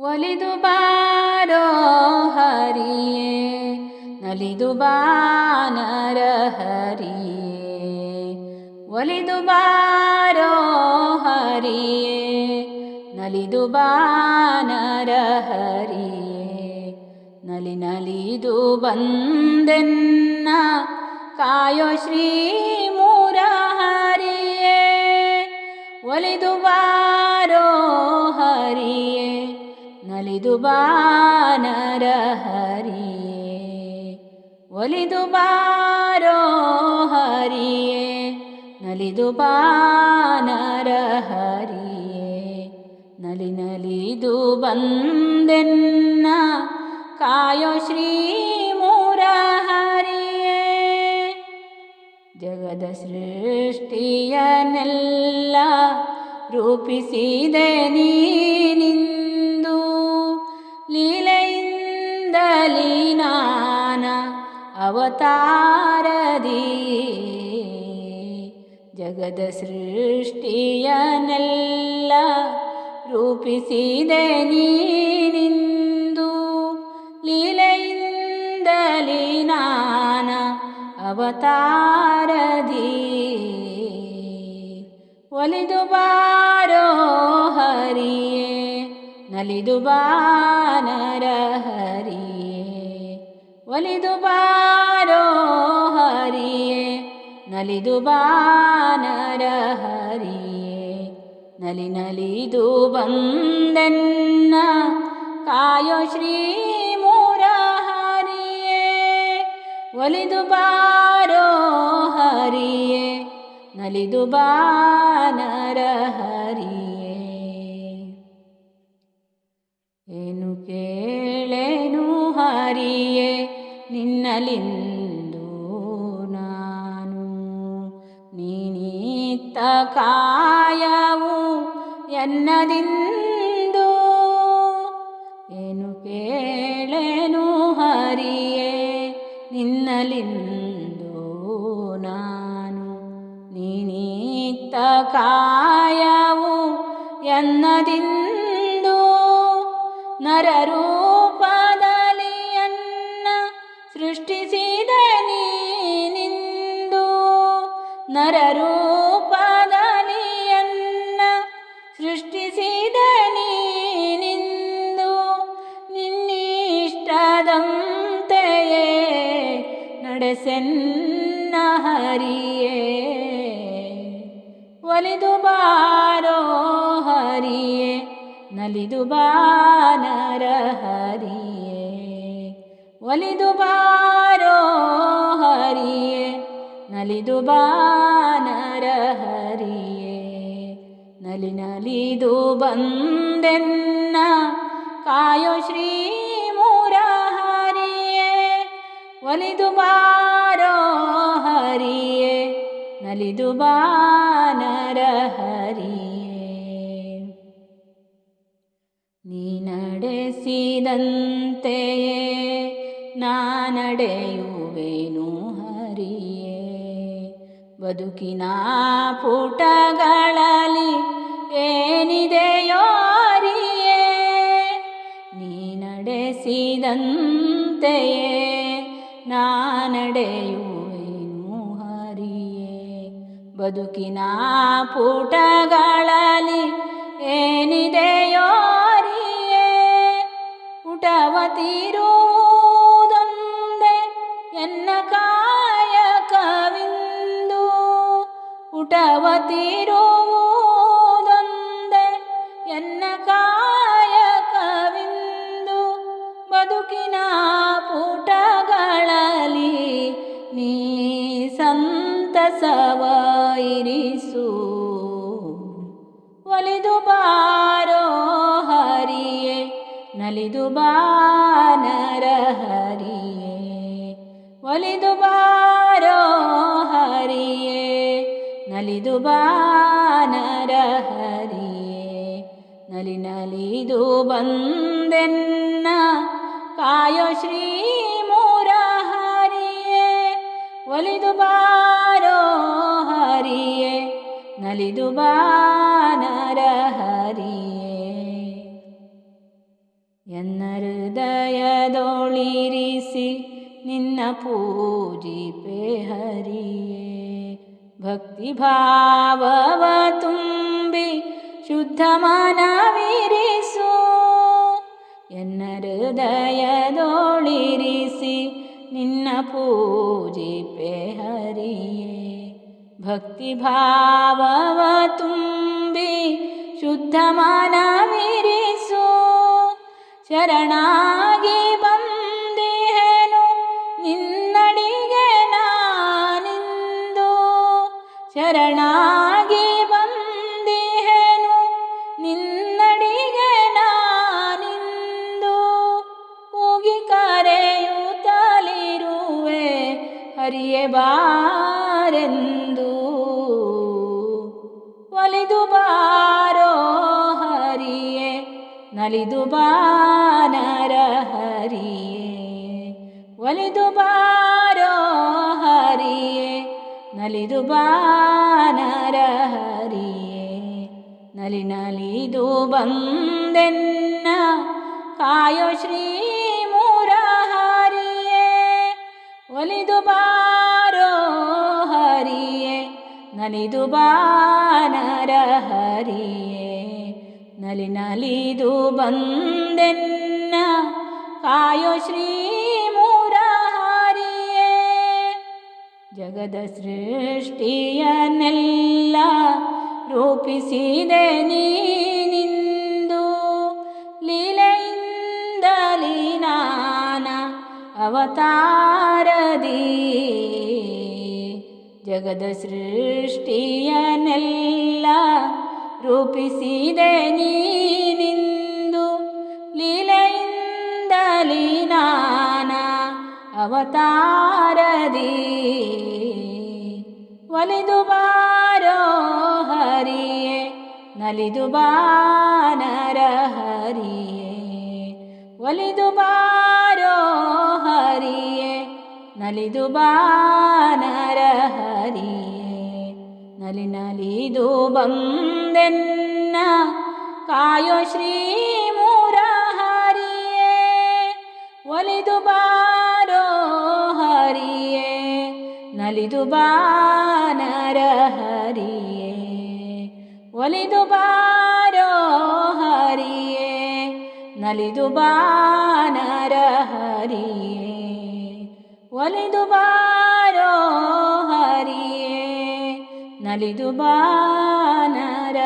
ಒಲಿದು ಬಾರೋ ಹರಿಯೇ, ನಲಿದು ಬಾನರ ಹರಿಯೇ. ಒಲಿದು ಬಾರೋ ಹರಿಯೇ, ನಲಿದು ಬಾನರ ಹರಿಯೇ. ನಲಿ ನಲಿದು ಬಂದೆನ್ನ ಕಾಯೋ ಶ್ರೀ ಮುರಹರಿಯೇ ಒಲಿದು ಬಾರೋ ಹರಿಯೇ ನಲಿದು ಬಾನರ ಹರಿಯೇ, ಒಲಿದು ಬಾರೋ ಹರಿಯೇ, ನಲಿದು ಬಾನರ ಹರಿಯೇ, ನಲಿ ನಲಿದು ಬಂದೆನ್ನ ಕಾಯೋ ಶ್ರೀ ಮುರಹರಿಯೇ ಜಗದ ಸೃಷ್ಟಿಯನೆಲ್ಲ ರೂಪಿಸಿದೆ ನೀನಿಂದು ಅವತಾರದಿ. ಜಗದ ಸೃಷ್ಟಿಯನೆಲ್ಲ ರೂಪಿಸಿದೆ ನೀನಿಂದು. ಲೀಲೆಯಿಂದಲಿ ನಾನ ಅವತಾರದಿ. ಒಲಿದು ಬಾರೋ ಹರಿಯೇ ನಲಿದು ಬಾನರ ಹರಿಯೇ. ಒಲಿದು ಬಾರೋ ಹರಿಯೇ, ನಲಿದು ಬಾನರ ಹರಿಯೇ. ನಲಿ ನಲಿದು ಬಂದೆನ್ನ ಕಾಯೋ ಶ್ರೀ ಮೂರ ಹರಿಯೇ. ಒಲಿದು ಬಾರೋ ಹರಿಯೇ, ನಲಿದು ಬಾನರ ಹರಿಯೇ. ಏನು ಕೇಳೇನು ಹರಿಯೇ ನಿನ್ನಲಿಂದು ನಾನು ನೀನೀತ ಕಾಯವು ಎನ್ನದಿಂದು? ಏನು ಕೇಳೇನು ಹರಿಯೇ? ನಿನ್ನಲಿಂದು ನಾನು ನೀನೀತ ಕಾಯವು ಎನ್ನದಿಂದು? ನರರೂಪದಲ್ಲಿ ನರರೂಪದಲ್ಲಿ ಎನ್ನ ಸೃಷ್ಟಿಸಿದ ನೀನಿಂದು. ನಿನ್ನಿಷ್ಟದಂತೆಯೇ ನಡೆಸೆನ್ನ ಹರಿಯೇ. ಒಲಿದು ಬಾರೋ ಹರಿಯೇ, ನಲಿದು ಬಾನರ ಹರಿಯೇ. ಒಲಿದು ಹರಿಯೇ ನಲಿದು ಬಾನರ ಹರಿಯೇ ನಲಿ ನಲಿದು ಬಂದೆನ್ನ ಕಾಯೋ ಶ್ರೀ ಮುರಹರಿಯೇ. ಒಲಿದು ಬಾರೋ ಹರಿಯೇ. ನಲಿದು ಬಾನರ ಹರಿಯೇ ನೀ ನಡೆಸಿದಂತೆಯೇ ನಾ ನಡೆಯುವೆನು. ಹರಿಯೇ ಬದುಕಿನ ಪುಟಗಳಲ್ಲಿ ಏನಿದೆಯೋ ಅರಿಯೇ ನೀ ನಡೆಸಿದಂತೆಯೇ? ನಾ ನಡೆಯುವೆನು ಹರಿಯೇ? ಬದುಕಿನ ಪುಟಗಳಲ್ಲಿ ಏನಿದೆಯೋ ಪುಟವ ಪುಟವತಿರುವುದೊಂದೇ ಪುಟವತಿರುವುದೊಂದೇ ಎನ್ನ ಕಾಯಕವಿಂದು ಬದುಕಿನ ಪುಟಗಳಲ್ಲಿ ನೀ ಸಂತಸವ ಇರಿಸು ಒಲಿದು ಬಾರೋ ಹರಿಯೇ, ನಲಿದು ಬಾನರ ಹರಿಯೇ. ಒಲಿದು ಬಾರೋ ನಲಿದು ಬಾನರ ಹರಿಯೇ ನಲಿ ನಲಿದು ಬಂದೆನ್ನ ಕಾಯೋ ಶ್ರೀ ಮುರಹರಿಯೇ ಒಲಿದು ಬಾರೋ ಹರಿಯೇ ನಲಿದು ಬಾನರ ಹರಿಯೇ ಎನ್ನ ಹೃದಯದೊಳಿರಿಸಿ ನಿನ್ನ ಪೂಜಿಪೆ ಹರಿಯೇ ಭಕ್ತಿ ಭಾವವ ತುಂಬಿ ಶುದ್ಧ ಮನವಿರಿಸು ಎನ್ನ ಹೃದಯದೊಳಿರಿಸಿ ನಿನ್ನ ಪೂಜಿಪೆ ಹರಿಯೇ ಭಕ್ತಿ ಭಾವವ ತುಂಬಿ ಶುದ್ಧ ಮನವಿರಿಸು ಹರಿಯೇ ಬಾರೆಂದು ಒಲಿದು ಬಾರೋ ಹರಿಯೇ ನಲಿದು ಬಾನರ ಹರಿಯೇ ಒಲಿದು ಬಾರೋ ಹರಿಯೇ ನಲಿದು ಬಾನರ ಹರಿಯೇ ನಲಿ ನಲಿದು ಬಂದೆನ್ನ ಕಾಯೋ ಶ್ರೀ ನಲಿದು ಬಾನರ ಹರಿಯೇ ನಲಿ ನಲಿದು ಬಂದೆನ್ನ ಕಾಯೋ ಶ್ರೀ ಮುರಹರಿಯೇ. ಜಗದ ಸೃಷ್ಟಿಯನ್ನೆಲ್ಲ ರೂಪಿಸಿದೆ ನೀನಿಂದು ಲೀಲೆಯಿಂದಲಿ ನಾನ ಅವತಾರದಿ. ಜಗದ ಸೃಷ್ಟಿಯನೆಲ್ಲ ರೂಪಿಸಿದೆ ನೀನಿಂದು ಲೀಲೆಯಿಂದಲಿ ನಾನ ಅವತಾರದಿ. ಒಲಿದು ಬಾರೋ ಹರಿಯೇ, ನಲಿದು ಬಾನರ ಹರಿಯೇ, ಒಲಿದು ಹರಿಯೇ ನಲಿದು ಬಾನರ ಹರಿಯೇ ನಲಿ ನಲಿದು ಬಂದೆನ್ನ ಕಾಯೋ ಶ್ರೀ ಮುರಹರಿಯೇ ಒಲಿದು ಬಾರೋ ಹರಿಯೇ ನಲಿದು ಬಾನರ ಹರಿಯೇ ಒಲಿದು ಬಾರೋ ಹರಿಯೇ ನಲಿದು ಬಾನರ ಹರಿಯೇ ಒಲಿದು ಬಾರೋ ಹರಿಯೇ ನಲಿದು ಬಾನರ